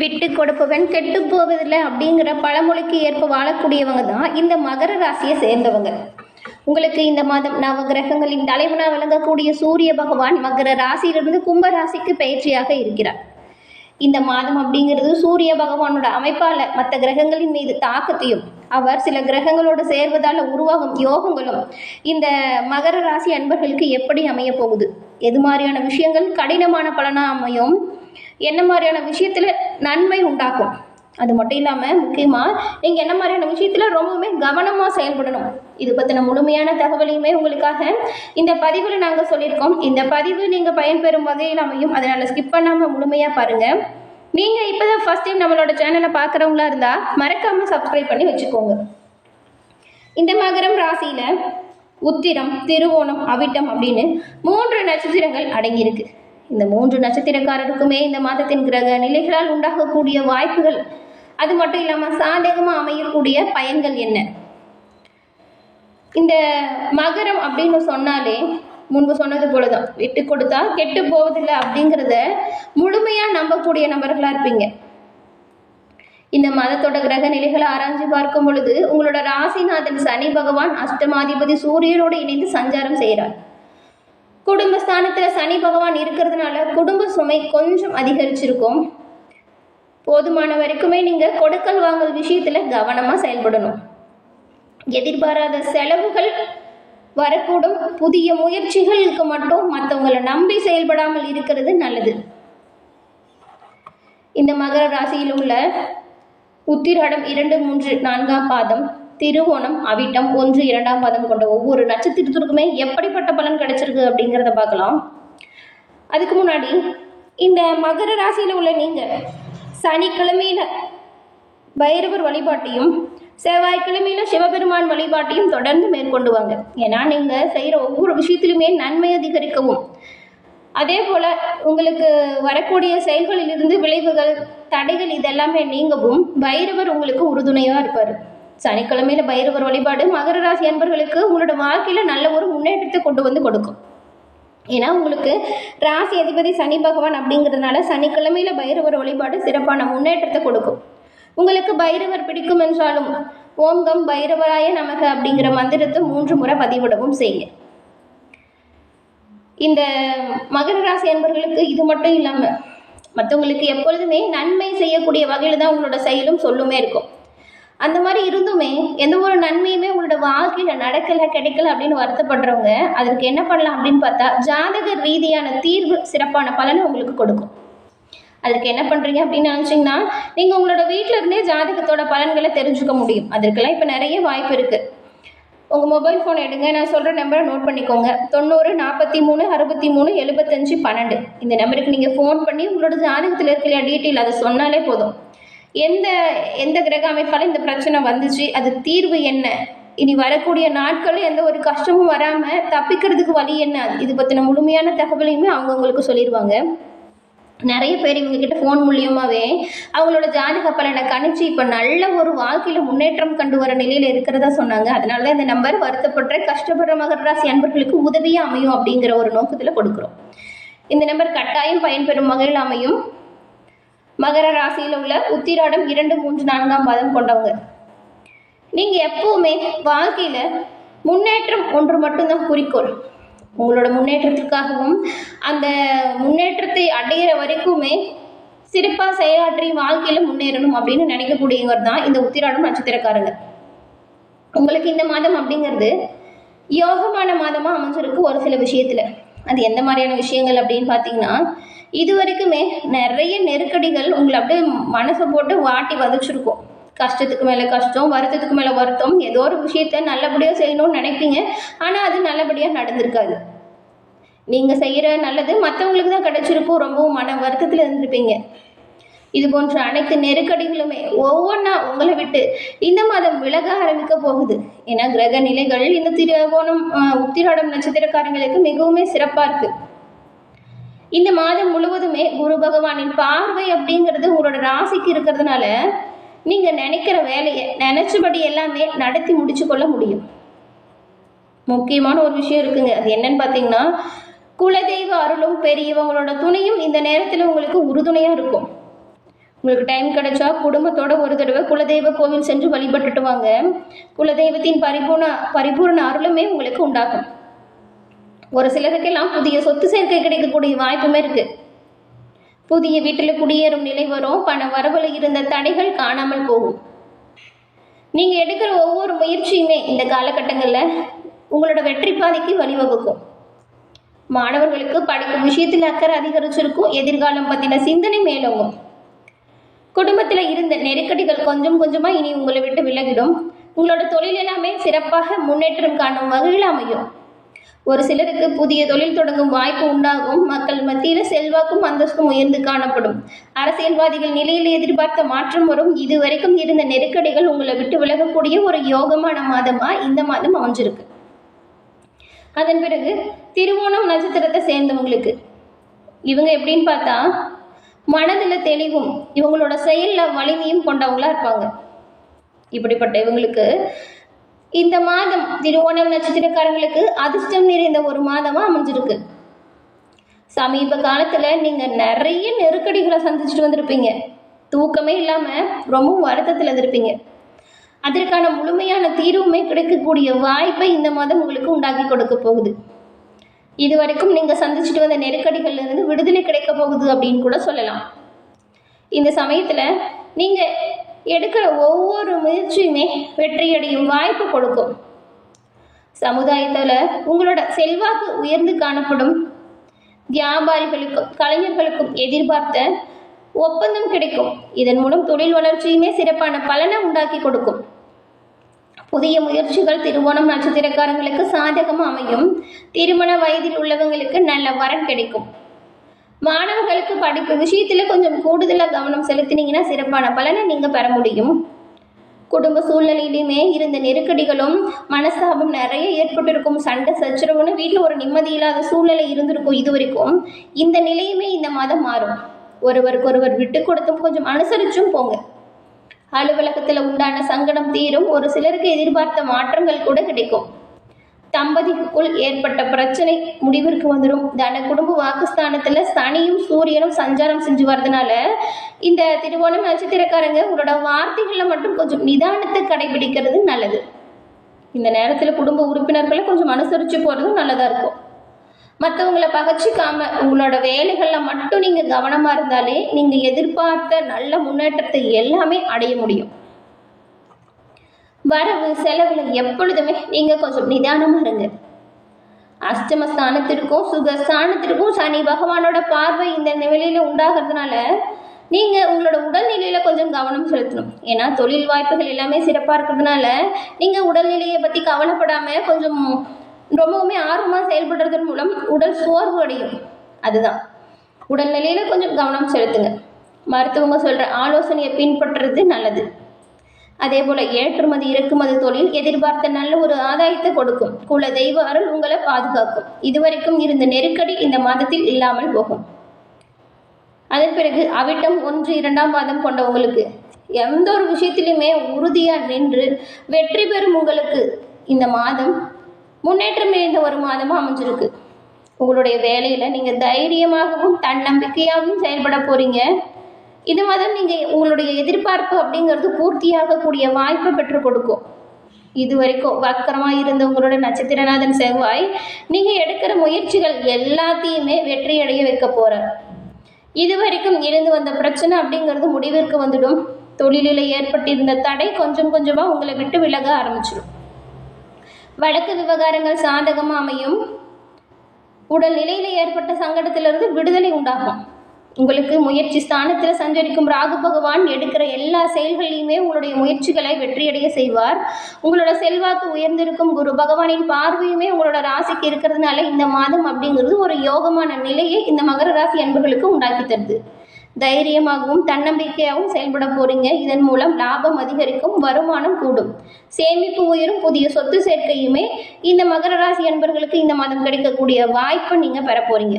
விட்டு கொடுப்பவன் கெட்டு போவதில்லை அப்படிங்கிற பழமொழிக்கு ஏற்ப வாழக்கூடியவங்க தான் இந்த மகர ராசியை சேர்ந்தவங்க. உங்களுக்கு இந்த மாதம் நவகிரகங்களின் தலைவனாக விளங்கக்கூடிய சூரிய பகவான் மகர ராசியிலிருந்து கும்ப ராசிக்கு பயிற்சியாக இருக்கிறார். இந்த மாதம் அப்படிங்கிறது சூரிய பகவானோட அமைப்பால் மற்ற கிரகங்களின் மீது தாக்கத்தையும் அவர் சில கிரகங்களோடு சேர்வதால் உருவாகும் யோகங்களும் இந்த மகர ராசி அன்பர்களுக்கு எப்படி அமைய போகுது? எது மாதிரியான விஷயங்கள் கடினமான பலனாக அமையும் என்ன மாதிரியான விஷயத்தில் நன்மை உண்டாக்கும் அது மட்டும் இல்லாமல் முக்கியமாக நீங்கள் என்ன மாதிரியான விஷயத்தில் ரொம்பவுமே கவனமாக செயல்படணும். இது பற்றின முழுமையான தகவலையுமே உங்களுக்காக இந்த பதிவில் நாங்கள் சொல்லியிருக்கோம். இந்த பதிவு நீங்கள் பயன்பெறும் வகையில் அமையும். அதனால் ஸ்கிப் பண்ணாமல் முழுமையாக பாருங்கள் நீங்கள் இப்போ தான் ஃபஸ்ட் டைம் நம்மளோட சேனலை பார்க்குறவங்களா இருந்தால் மறக்காமல் சப்ஸ்கிரைப் பண்ணி வச்சுக்கோங்க. இந்த மகரம் ராசியில் உத்திரம் திருவோணம் அவிட்டம் அப்படின்னு மூன்று நட்சத்திரங்கள் அடங்கியிருக்கு. இந்த மூன்று நட்சத்திரக்காரருக்குமே இந்த மாதத்தின் கிரக நிலைகளால் உண்டாகக்கூடிய வாய்ப்புகள். அது மட்டும் இல்லாமல் சாதகமாக அமையக்கூடிய பயன்கள் என்ன? இந்த மகரம் அப்படின்னு சொன்னாலே முன்பு சொன்னது போல தான் விட்டு கொடுத்தா கெட்டு போவதில்லை அப்படிங்கிறத முழுமையாக நம்பக்கூடிய நபர்களாக இருப்பீங்க. இந்த மதத்தோட கிரக நிலைகளை ஆராய்ஞ்சு பார்க்கும் பொழுது உங்களோட ராசிநாதன் சனி பகவான் அஷ்டமாதிபதி சூரியனோடு இணைந்து சஞ்சாரம் செய்கிறார். குடும்பஸ்தானத்தில் சனி பகவான் இருக்கிறதுனால குடும்ப சுமை கொஞ்சம் அதிகரிச்சிருக்கும். போதுமான வரைக்குமே நீங்கள் கொடுக்கல் வாங்கல் விஷயத்தில் கவனமாக செயல்படணும். எதிர்பாராத செலவுகள் வரக்கூடும். புதிய முயற்சிகளுக்கு மட்டும் மற்றவங்களை நம்பி செயல்படாமல் இருக்கிறது நல்லது. இந்த மகர ராசியில் உள்ள உத்திராடம் இரண்டு மூன்று நான்காம் பாதம். திருவோணம் அவிட்டம் ஒன்று இரண்டாம் பாதம் கொண்ட ஒவ்வொரு நட்சத்திரத்திற்குமே எப்படிப்பட்ட பலன் கிடைச்சிருக்கு அப்படிங்கிறத பார்க்கலாம். அதுக்கு முன்னாடி இந்த மகர ராசியில் உள்ள நீங்கள் சனிக்கிழமையில பைரவர் வழிபாட்டையும் செவ்வாய்க்கிழமையில சிவபெருமான் வழிபாட்டையும் தொடர்ந்து மேற்கொண்டு வாங்க. ஏன்னா நீங்கள் செய்கிற ஒவ்வொரு விஷயத்திலுமே நன்மை அதிகரிக்கவும். அதே போல் உங்களுக்கு வரக்கூடிய செயல்களிலிருந்து விளைவுகள் தடைகள் இதெல்லாமே நீங்கவும் பைரவர் உங்களுக்கு உறுதுணையாக இருப்பார். சனிக்கிழமையில பைரவர் வழிபாடு மகர ராசி அன்பர்களுக்கு உங்களோட வாழ்க்கையில் நல்ல ஒரு முன்னேற்றத்தை கொண்டு வந்து கொடுக்கும். ஏன்னா உங்களுக்கு ராசி அதிபதி சனி பகவான் அப்படிங்கிறதுனால சனிக்கிழமையில பைரவர் வழிபாடு சிறப்பான முன்னேற்றத்தை கொடுக்கும். உங்களுக்கு பைரவர் பிடிக்கும் என்றாலும் ஓம் கம் பைரவராய நமக அப்படிங்கிற மந்திரத்தை மூன்று முறை பதிவிடவும் செய்யுங்க. இந்த மகர ராசி அன்பர்களுக்கு இது மட்டும் இல்லாமல் மற்றவங்களுக்கு எப்பொழுதுமே நன்மை செய்யக்கூடிய வகையில் தான் உங்களோட செயலும் சொல்லுமே இருக்கும். அந்த மாதிரி இருந்துமே எந்த ஒரு நன்மையுமே உங்களோட வாழ்க்கையில் நடக்கலை கிடைக்கல அப்படின்னு வருத்தப்படுறவங்க அதற்கு என்ன பண்ணலாம் அப்படின்னு பார்த்தா ஜாதக ரீதியான தீர்வு சிறப்பான பலனை உங்களுக்கு கொடுக்கும். அதுக்கு என்ன பண்ணுறீங்க அப்படின்னு நினச்சிங்கன்னா நீங்கள் உங்களோட வீட்டில் இருந்தே ஜாதகத்தோட பலன்களை தெரிஞ்சுக்க முடியும். அதற்கெல்லாம் இப்போ நிறைய வாய்ப்பு இருக்குது உங்கள் மொபைல் ஃபோன் எடுங்க. நான் சொல்கிற நம்பரை நோட் பண்ணிக்கோங்க. தொண்ணூறு நாற்பத்தி மூணு அறுபத்தி மூணு எழுபத்தஞ்சு பன்னெண்டு. இந்த நம்பருக்கு நீங்கள் ஃபோன் பண்ணி உங்களோட ஜாதகத்தில் இருக்கிற டீட்டெயில் அதை சொன்னாலே போதும். எந்த எந்த கிரக அமைப்பால் இந்த பிரச்சனை வந்துச்சு அது தீர்வு என்ன? இனி வரக்கூடிய நாட்களில் எந்த ஒரு கஷ்டமும் வராமல் தப்பிக்கிறதுக்கு வழி என்ன? இது பற்றின முழுமையான தகவலையுமே அவங்கவுங்களுக்கு சொல்லிடுவாங்க நிறைய பேர் இவங்கக்கிட்ட ஃபோன் மூலியமாகவே அவங்களோட ஜாதக பலனை கணிச்சு இப்போ நல்ல ஒரு வாழ்க்கையில் முன்னேற்றம் கண்டு வர நிலையில் இருக்கிறதா சொன்னாங்க. அதனால தான் இந்த நம்பர் வருத்தப்படுற கஷ்டப்படுற மகர ராசி அன்பர்களுக்கு உதவியாக அமையும் அப்படிங்கிற ஒரு நோக்கத்தில் கொடுக்குறோம். இந்த நம்பர் கட்டாயம் பயன்பெறும் வகையில் அமையும். மகர ராசியில் உள்ள உத்திராடம் இரண்டு மூன்று நான்காம் பாதம் கொண்டவங்க. நீங்கள் எப்பவுமே வாழ்க்கையில் முன்னேற்றம் ஒன்று மட்டும்தான் குறிக்கோள். உங்களோட முன்னேற்றத்திற்காகவும் அந்த முன்னேற்றத்தை அடையிற வரைக்குமே சிறப்பாக செயலாற்றி வாழ்க்கையில் முன்னேறணும் அப்படின்னு நினைக்கக்கூடியவர் தான் இந்த உத்திராடம் நட்சத்திரக்காரங்க. உங்களுக்கு இந்த மாதம் அப்படிங்கிறது யோகமான மாதமாக அமைஞ்சிருக்கு ஒரு சில விஷயத்தில். அது எந்த மாதிரியான விஷயங்கள் அப்படின்னு பார்த்தீங்கன்னா இது வரைக்குமே நிறைய நெருக்கடிகள் உங்களை அப்படியே மனசை போட்டு வாட்டி வதச்சிருக்கும். கஷ்டத்துக்கு மேலே கஷ்டம் வருத்தத்துக்கு மேலே வருத்தம் ஏதோ ஒரு விஷயத்த நல்லபடியாக செய்யணும்னு நினைப்பீங்க. ஆனால் அது நல்லபடியாக நடந்திருக்காது. நீங்கள் செய்கிற நல்லது மற்றவங்களுக்கு தான் கிடைச்சிருக்கும். ரொம்பவும் மன வருத்தத்தில் இருந்திருப்பீங்க. இது போன்ற அனைத்து நெருக்கடிகளுமே ஒவ்வொன்றா உங்களை விட்டு இந்த மாதம் விலக ஆரம்பிக்க போகுது. ஏன்னா கிரக நிலைகள் இந்த திருவோணம் ஆஹ், உத்திராடம் நட்சத்திரக்காரங்களுக்கு மிகவுமே சிறப்பாக இருக்குது இந்த மாதம் முழுவதுமே குரு பகவானின் பார்வை அப்படிங்கிறது உங்களோட ராசிக்கு இருக்கிறதுனால நீங்க நினைக்கிற வேலையை நினைச்சபடி எல்லாமே நடத்தி முடிச்சு கொள்ள முடியும். முக்கியமான ஒரு விஷயம் இருக்குங்க. அது என்னன்னு பார்த்தீங்கன்னா குலதெய்வ அருளும் பெரியவங்களோட துணையும் இந்த நேரத்தில் உங்களுக்கு உறுதுணையாக இருக்கும். உங்களுக்கு டைம் கிடைச்சா குடும்பத்தோட ஒரு தடவை குலதெய்வ கோவில் சென்று வழிபட்டுட்டு வாங்க. குலதெய்வத்தின் பரிபூர்ண பரிபூர்ண அருளுமே உங்களுக்கு உண்டாகும். ஒரு சிலருக்கெல்லாம் புதிய சொத்து சேர்க்கை கிடைக்கக்கூடிய வாய்ப்புமே இருக்கு. புதிய வீட்டில் குடியேறும் நிலை வரும் பண வரவுல இருந்த தடைகள் காணாமல் போகும். நீங்கள் எடுக்கிற ஒவ்வொரு முயற்சியுமே இந்த காலகட்டங்களில் உங்களோட வெற்றி பாதைக்கு வழிவகுக்கும். மாணவர்களுக்கு படிக்கும் விஷயத்தில் அக்கறை அதிகரிச்சிருக்கும் எதிர்காலம் பற்றின சிந்தனை மேலோங்கும். குடும்பத்தில் இருந்த நெருக்கடிகள் கொஞ்சம் கொஞ்சமாக இனி உங்களை விட்டு விலகிடும். உங்களோட தொழில் எல்லாமே சிறப்பாக முன்னேற்றம் காணும் வகையில் அமையும். ஒரு சிலருக்கு புதிய தொழில் தொடங்கும் வாய்ப்பு உண்டாகும். மக்கள் மத்தியில் செல்வாக்கும் அந்தஸ்தும் உயர்ந்து காணப்படும். அரசியல்வாதிகள் நிலையில் எதிர்பார்த்த மாற்றம் வரும். இதுவரைக்கும் இருந்த நெருக்கடிகள் உங்களை விட்டு விலகக்கூடிய ஒரு யோகமான மாதமா இந்த மாதம் அமைஞ்சிருக்கு. அதன் பிறகு திருவோணம் நட்சத்திரத்தை சேர்ந்தவங்களுக்கு இவங்க எப்படின்னு பார்த்தா மனதில் தெளிவும் இவங்களோட செயலில் வலிமையும் கொண்டவங்களா இருப்பாங்க. இப்படிப்பட்ட இவங்களுக்கு இந்த மாதம் திருவோணம் நட்சத்திரக்காரங்களுக்கு அதிர்ஷ்டம் நிறைந்த ஒரு மாதமாக அமைஞ்சிருக்கு. சமீப காலத்தில் நீங்கள் நிறைய நெருக்கடிகளை சந்திச்சுட்டு வந்திருப்பீங்க. தூக்கமே இல்லாமல் ரொம்பவும் வருத்தத்தில் இருந்திருப்பீங்க. அதற்கான முழுமையான தீர்வுமே கிடைக்கக்கூடிய வாய்ப்பை இந்த மாதம் உங்களுக்கு உண்டாக்கி கொடுக்க போகுது. இது வரைக்கும் நீங்கள் சந்திச்சுட்டு வந்த நெருக்கடிகள்ல இருந்து விடுதலை கிடைக்க போகுது அப்படின்னு கூட சொல்லலாம். இந்த சமயத்தில் நீங்கள் எடுக்கிற ஒவ்வொரு முயற்சியுமே வெற்றியடையும் வாய்ப்பு கொடுக்கும். சமுதாயத்தில் உங்களோட செல்வாக்கு உயர்ந்து காணப்படும். வியாபாரிகளுக்கும் கலைஞர்களுக்கும் எதிர்பார்த்த ஒப்பந்தம் கிடைக்கும். இதன் மூலம் தொழில் வளர்ச்சியுமே சிறப்பான பலனை உண்டாக்கி கொடுக்கும். புதிய முயற்சிகள் திருவோணம் நட்சத்திரக்காரங்களுக்கு சாதகமாக அமையும். திருமண வயதில் உள்ளவங்களுக்கு நல்ல வரன் கிடைக்கும். உங்களுக்கு படிப்பு விஷயத்தில் கொஞ்சம் கூடுதலாக கவனம் செலுத்தினீங்கன்னா சிறப்பான பலனை நீங்கள் பெற முடியும். குடும்ப சூழ்நிலையிலுமே இருந்த நெருக்கடிகளும் மனஸ்தாபம் நிறைய ஏற்பட்டிருக்கும். சண்டை சச்சரவுன்னு வீட்டில் ஒரு நிம்மதி இல்லாத சூழ்நிலை இருந்திருக்கும் இது வரைக்கும் இந்த நிலையுமே இந்த மாதம் மாறும். ஒருவருக்கு ஒருவர் விட்டு கொடுத்தும் கொஞ்சம் அனுசரிச்சும் போங்க. அலுவலகத்தில் உண்டான சங்கடம் தீரும். ஒரு சிலருக்கு எதிர்பார்த்த மாற்றங்கள் கூட கிடைக்கும். தம்பதிக்குள் ஏற்பட்ட பிரச்சனை முடிவிற்கு வந்துடும் தன குடும்ப வாக்குஸ்தானத்தில் சனியும் சூரியனும் சஞ்சாரம் செஞ்சு வர்றதுனால இந்த திருவோணம் நட்சத்திரக்காரங்க உங்களோட வார்த்தைகளில் மட்டும் கொஞ்சம் நிதானத்தை கடைபிடிக்கிறது நல்லது. இந்த நேரத்தில் குடும்ப உறுப்பினர்களை கொஞ்சம் அனுசரித்து போகிறதும் நல்லதாக இருக்கும். மற்றவங்களை பகச்சிக்காம உங்களோட வேலைகளில் மட்டும் நீங்கள் கவனமாக இருந்தாலே நீங்கள் எதிர்பார்த்த நல்ல முன்னேற்றத்தை எல்லாமே அடைய முடியும். வரவு செலவில் எப்பொழுதுமே நீங்கள் கொஞ்சம் நிதானமாக இருங்க. அஷ்டம ஸ்தானத்திற்கும் சுக ஸ்தானத்திற்கும் சனி பகவானோட பார்வை இந்த நிலையில் உண்டாகிறதுனால நீங்கள் உங்களோட உடல்நிலையில் கொஞ்சம் கவனம் செலுத்தணும். ஏன்னா தொழில் வாய்ப்புகள் எல்லாமே சிறப்பாக இருக்கிறதுனால நீங்கள் உடல்நிலையை பற்றி கவலைப்படாமல் கொஞ்சம் ரொம்பவுமே ஆர்வமாக செயல்படுறதன் மூலம் உடல் சோர்வு அடையும். அதுதான். உடல்நிலையில் கொஞ்சம் கவனம் செலுத்துங்க. மருத்துவங்க சொல்கிற ஆலோசனையை பின்பற்றுறது நல்லது. அதே போல் ஏற்றுமதி இறக்குமதி தொழில் எதிர்பார்த்த நல்ல ஒரு ஆதாயத்தை கொடுக்கும். குல தெய்வ அருள் உங்களை பாதுகாக்கும். இதுவரைக்கும் இருந்த நெருக்கடி இந்த மாதத்தில் இல்லாமல் போகும். அதன் பிறகு அவிட்டம் ஒன்று இரண்டாம் மாதம் கொண்டவங்களுக்கு எந்த ஒரு விஷயத்திலுமே உறுதியாக நின்று வெற்றி பெறும் உங்களுக்கு இந்த மாதம் முன்னேற்றம் நிறைந்த ஒரு மாதமாக அமைஞ்சிருக்கு. உங்களுடைய வேலையில் நீங்கள் தைரியமாகவும் தன்னம்பிக்கையாகவும் செயல்பட போகிறீங்க இது மாதிரி நீங்கள் உங்களுடைய எதிர்பார்ப்பு அப்படிங்கிறது பூர்த்தியாகக்கூடிய வாய்ப்பை பெற்றுக் கொடுக்கும். இது வரைக்கும் வக்கரமாக இருந்த உங்களோட நட்சத்திரநாதன் செவ்வாய் நீங்கள் எடுக்கிற முயற்சிகள் எல்லாத்தையுமே வெற்றி அடைய வைக்க போகிறார் இது வரைக்கும் இருந்து வந்த பிரச்சனை அப்படிங்கிறது முடிவிற்கு வந்துடும். தொழிலில் ஏற்பட்டிருந்த தடை கொஞ்சம் கொஞ்சமாக உங்களை விட்டு விலக ஆரம்பிச்சிடும். வழக்கு விவகாரங்கள் சாதகமாக அமையும். உடல் நிலையில் ஏற்பட்ட சங்கடத்திலிருந்து விடுதலை உண்டாகும். உங்களுக்கு முயற்சி ஸ்தானத்தில் சஞ்சரிக்கும் ராகு பகவான் எடுக்கிற எல்லா செயல்களையுமே உங்களுடைய முயற்சிகளை வெற்றியடைய செய்வார். உங்களோட செல்வாக்கு உயர்ந்திருக்கும் குரு பகவானின் பார்வையுமே உங்களோட ராசிக்கு இருக்கிறதுனால இந்த மாதம் அப்படிங்கிறது ஒரு யோகமான நிலையை இந்த மகர ராசி அன்பர்களுக்கு உண்டாக்கி தருது. தைரியமாகவும் தன்னம்பிக்கையாகவும் செயல்பட போறீங்க. இதன் மூலம் லாபம் அதிகரிக்கும் வருமானம் கூடும். சேமிப்பு உயரும் புதிய சொத்து சேர்க்கையுமே இந்த மகர ராசி அன்பர்களுக்கு இந்த மாதம் கிடைக்கக்கூடிய வாய்ப்பை நீங்கள் பெற போறீங்க.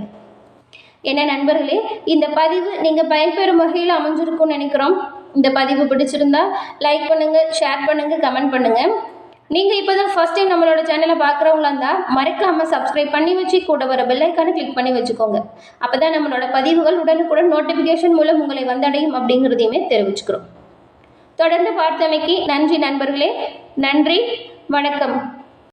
என்ன நண்பர்களே இந்த பதிவு நீங்கள் பயன்பெறும் வகையில் அமைஞ்சிருக்கும்னு நினைக்கிறோம். இந்த பதிவு பிடிச்சிருந்தா லைக் பண்ணுங்கள் ஷேர் பண்ணுங்கள் கமெண்ட் பண்ணுங்கள் நீங்கள் இப்போ தான் ஃபஸ்ட் டைம் நம்மளோட சேனலை பார்க்குறவங்களா இருந்தால் மறக்காமல் சப்ஸ்கிரைப் பண்ணி வச்சு கூட வர பெல்லைக்கான கிளிக் பண்ணி வச்சுக்கோங்க. அப்போ தான் நம்மளோட பதிவுகள் உடனுக்குடன் நோட்டிஃபிகேஷன் மூலம் உங்களை வந்தடையும் அப்படிங்கிறதையுமே தெரிவிச்சுக்கிறோம். தொடர்ந்து பார்த்தமைக்கு நன்றி நண்பர்களே. நன்றி வணக்கம்.